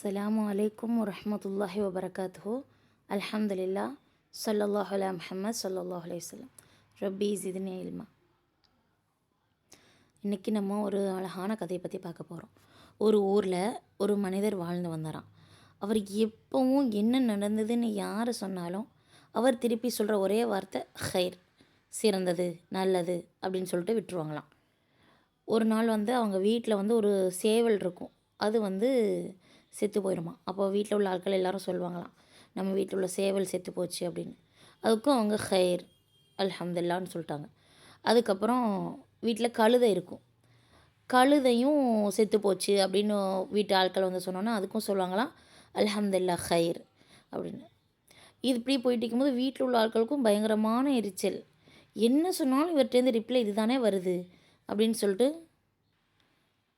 அஸ்ஸலாமு அலைக்கும் வரஹ்மத்துல்லாஹி வபரகாத்துஹு. அல்ஹம்துலில்லா ஸல்லல்லாஹு அலா முஹம்மத் ஸல்லல்லாஹு அலைஹி வஸல்லம். ரப்பி ஜித்னி இல்மா. இன்றைக்கி நம்ம ஒரு அழகான கதையை பற்றி பார்க்க போகிறோம் ஒரு ஊரில் ஒரு மனிதர் வாழ்ந்து வந்தாராம். அவர் எப்பவும் என்ன நடந்ததுன்னு யார் சொன்னாலும் அவர் திருப்பி சொல்கிற ஒரே வார்த்தை ஹைர் சிறந்தது நல்லது அப்படின்னு சொல்லிட்டு விட்டுருவாங்களாம். ஒரு நாள் வந்து அவங்க வீட்டில் வந்து ஒரு சேவல் இருக்கும். அது வந்து செத்து போயிடுமா அப்போ வீட்டில் உள்ள ஆட்கள் எல்லாரும் சொல்லுவாங்களாம் நம்ம வீட்டில் உள்ள சேவல் செத்து போச்சு அப்படின்னு. அதுக்கும் அவங்க ஹைர் அல்ஹம்துல்லான்னு சொல்லிட்டாங்க. அதுக்கப்புறம் வீட்டில் கழுதை இருக்கும். கழுதையும் செத்து போச்சு அப்படின்னு வீட்டு ஆட்கள் வந்து சொன்னோன்னா அதுக்கும் சொல்லுவாங்களாம் அல்ஹம்துல்லா ஹைர் அப்படின்னு. இது இப்படி போயிட்டு இருக்கும்போது வீட்டில் உள்ள ஆட்களுக்கும் பயங்கரமான எரிச்சல். என்ன சொன்னாலும் இவர்கிட்டேருந்து ரிப்ளை இதுதானே வருது அப்படின்னு சொல்லிட்டு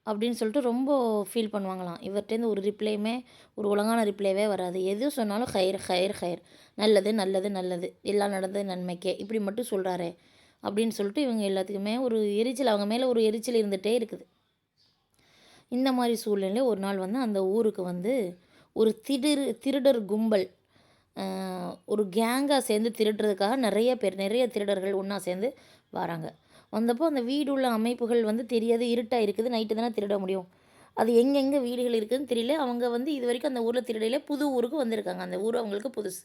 அப்படின்னு சொல்லிட்டு ரொம்ப ஃபீல் பண்ணுவாங்களாம். இவர்கிட்டேருந்து ஒரு ரிப்ளையுமே ஒரு ஒழுங்கான ரிப்ளைவே வராது. எது சொன்னாலும் ஹயர் ஹயர் ஹயர் நல்லது நல்லது நல்லது. எல்லாம் நடந்தது நன்மைக்கே. இப்படி மட்டும் சொல்கிறாரே அப்படின்னு சொல்லிட்டு இவங்க எல்லாத்துக்குமே ஒரு எரிச்சல் அவங்க மேலே ஒரு எரிச்சல் இருந்துகிட்டே இருக்குது. இந்த மாதிரி சூழ்நிலையில் ஒரு நாள் வந்து அந்த ஊருக்கு வந்து ஒரு திடீர் திருடர் கும்பல் ஒரு கேங்காக சேர்ந்து திருடுறதுக்காக நிறைய பேர் நிறைய திருடர்கள் ஒன்றா சேர்ந்து வராங்க. வந்தப்போ அந்த வீடு உள்ள அமைப்புகள் வந்து தெரியாது இருட்டாக இருக்குது நைட்டு தானே திருட முடியும். அது எங்கெங்கே வீடுகள் இருக்குதுன்னு தெரியல. அவங்க வந்து இது வரைக்கும் அந்த ஊரில் திருடையில புது ஊருக்கு வந்திருக்காங்க. அந்த ஊர் அவங்களுக்கு புதுசு.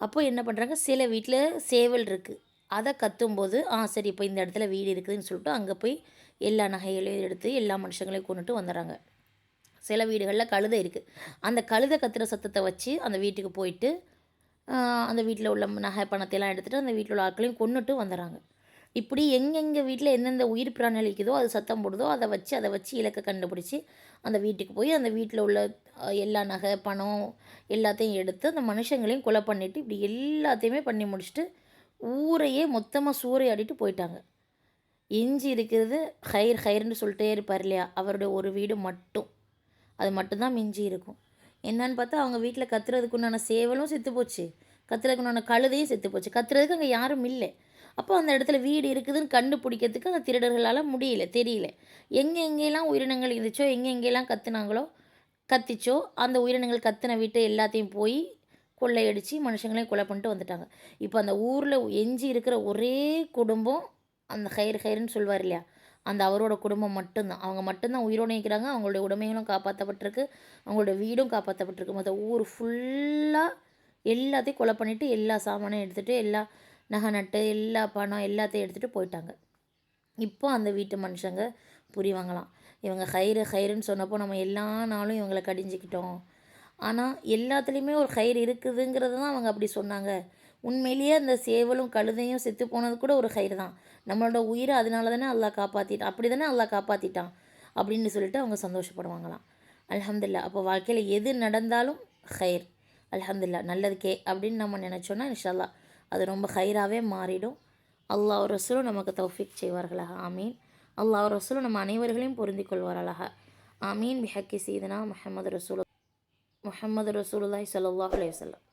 அப்போ என்ன பண்ணுறாங்க சில வீட்டில் சேவல் இருக்குது அதை கத்தும்போது ஆ சரி இப்போ இந்த இடத்துல வீடு இருக்குதுன்னு சொல்லிட்டு அங்கே போய் எல்லா நகைகளையும் எடுத்து எல்லா மனுஷங்களையும் கொண்டுட்டு வந்துடுறாங்க. சில வீடுகளில் கழுதை இருக்குது அந்த கழுதை கத்துற சத்தத்தை வச்சு அந்த வீட்டுக்கு போயிட்டு அந்த வீட்டில் உள்ள நகை பணத்தையெல்லாம் எடுத்துகிட்டு அந்த வீட்டில் உள்ள ஆட்களையும் கொண்டுட்டு வந்துடுறாங்க. இப்படி எங்கெங்கே வீட்டில் எந்தெந்த உயிர் பிராணி அளிக்குதோ அது சத்தம் போடுதோ அதை வச்சு அதை வச்சு இலக்கை கண்டுபிடிச்சி அந்த வீட்டுக்கு போய் அந்த வீட்டில் உள்ள எல்லா நகை பணம் எல்லாத்தையும் எடுத்து அந்த மனுஷங்களையும் கொலை பண்ணிவிட்டு இப்படி எல்லாத்தையுமே பண்ணி முடிச்சுட்டு ஊரையே மொத்தமாக சூறையாடிட்டு போயிட்டாங்க. எஞ்சி இருக்கிறது ஹைர் ஹைர்னு சொல்லிட்டே இருப்பார் இல்லையா? அவருடைய ஒரு வீடு மட்டும். அது மட்டும்தான் மிஞ்சி இருக்கும். என்னன்னு பார்த்தா அவங்க வீட்டில் கத்துறதுக்கு உண்டான சேவலும் செத்து போச்சு கத்துறதுக்கு கழுதையும் செத்து போச்சு. கத்துறதுக்கு அங்கே யாரும் இல்லை. அப்போ அந்த இடத்துல வீடு இருக்குதுன்னு கண்டுபிடிக்கிறதுக்கு அந்த திருடர்களால் முடியல தெரியல. எங்கே எங்கெல்லாம் உயிரினங்கள் இருந்துச்சோ எங்கே எங்கெல்லாம் கத்துனாங்களோ கத்திச்சோ அந்த உயிரினங்கள் கத்தின வீட்டை எல்லாத்தையும் போய் கொள்ளையடித்து மனுஷங்களையும் கொலை பண்ணிட்டு வந்துட்டாங்க. இப்போ அந்த ஊரில் எஞ்சி இருக்கிற ஒரே குடும்பம் அந்த ஹைர் ஹைர்னு சொல்வார் இல்லையா? அந்த அவரோட குடும்பம் மட்டும்தான். அவங்க மட்டும்தான் உயிரோடு நிற்கிறாங்க அவங்களுடைய உடைமைகளும் காப்பாற்றப்பட்டிருக்கு அவங்களோட வீடும் காப்பாற்றப்பட்டிருக்கு மற்ற ஊர் ஃபுல்லாக எல்லாத்தையும் கொலை பண்ணிவிட்டு எல்லா சாமானையும் எடுத்துகிட்டு எல்லா நகை நட்டு எல்லா பணம் எல்லாத்தையும் எடுத்துகிட்டு போயிட்டாங்க. இப்போ அந்த வீட்டு மனுஷங்க புரிவாங்களாம் இவங்க ஹைரு ஹைருன்னு சொன்னப்போ நம்ம எல்லா நாளும் இவங்களை கடிஞ்சிக்கிட்டோம். ஆனால் எல்லாத்துலேயுமே ஒரு ஹைர் இருக்குதுங்கிறது தான் அவங்க அப்படி சொன்னாங்க. உண்மையிலேயே அந்த சேவலும் கழுதையும் செத்து போனது கூட ஒரு ஹயிறு தான். நம்மளோட உயிரை அதனால தானே அல்லா காப்பாற்றிட்டான் அப்படி தானே அல்லா காப்பாற்றிட்டான் அப்படின்னு சொல்லிட்டு அவங்க சந்தோஷப்படுவாங்களாம். அலமதுல்லா அப்போ வாழ்க்கையில் எது நடந்தாலும் ஹைர் அலமதுல்லா நல்லதுக்கே அப்படின்னு நம்ம நினச்சோன்னா இன்ஷால்லா அது ரொம்ப ஹைராகவே மாறிடும். அல்லாஹ் ரசூலும் நமக்கு தௌஃபிக் செய்வார்களாக ஆமீன். அல்லாஹ் ரசூலும் நம்ம அனைவர்களையும் பொருந்தி கொள்வார்களாக ஆமீன். பிஹக்கி சீதனா முஹம்மது ரசூல் முஹம்மது ரசூலுல்லாய் சல்லாஹ் அலையம்